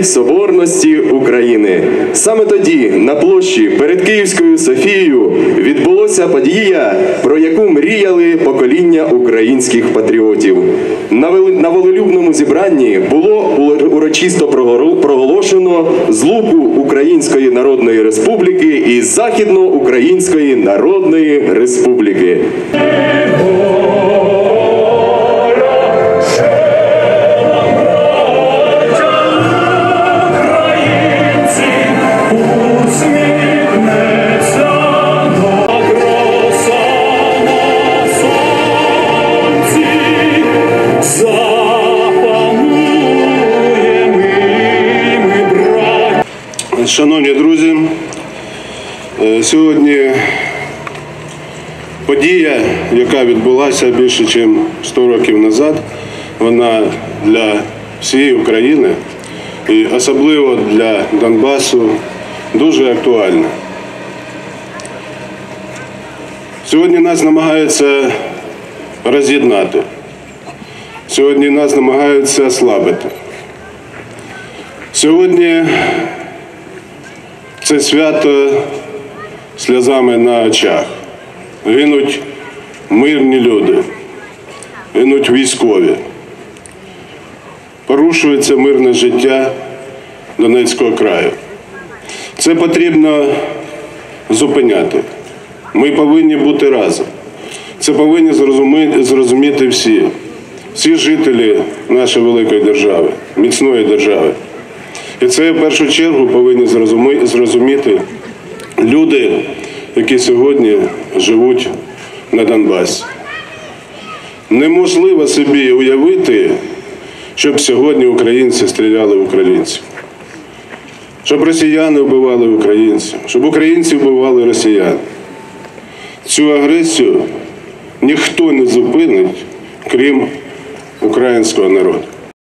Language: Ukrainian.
День Соборності України. Саме тоді на площі перед Київською Софією відбулося подія, про яку мріяли покоління українських патріотів. На волелюбному зібранні було урочисто проголошено злуку Української Народної Республіки і Західноукраїнської Народної Республіки. Шановні друзі, е, сьогодні подія, яка відбулася більше ніж 100 років назад, вона для всієї України і особливо для Донбасу дуже актуальна. Сьогодні нас намагаються роз'єднати. Сьогодні нас намагаються ослабити. Сьогодні це свято сльозами на очах. Гинуть мирні люди, гинуть військові. Порушується мирне життя Донецького краю. Це потрібно зупиняти. Ми повинні бути разом. Це повинні зрозуміти, всі, всі жителі нашої великої держави, міцної держави. І це в першу чергу повинні зрозуміти люди, які сьогодні живуть на Донбасі. Неможливо собі уявити, щоб сьогодні українці стріляли в українців, щоб росіяни вбивали українців, щоб українці вбивали росіян. Цю агресію ніхто не зупинить, крім українського народу.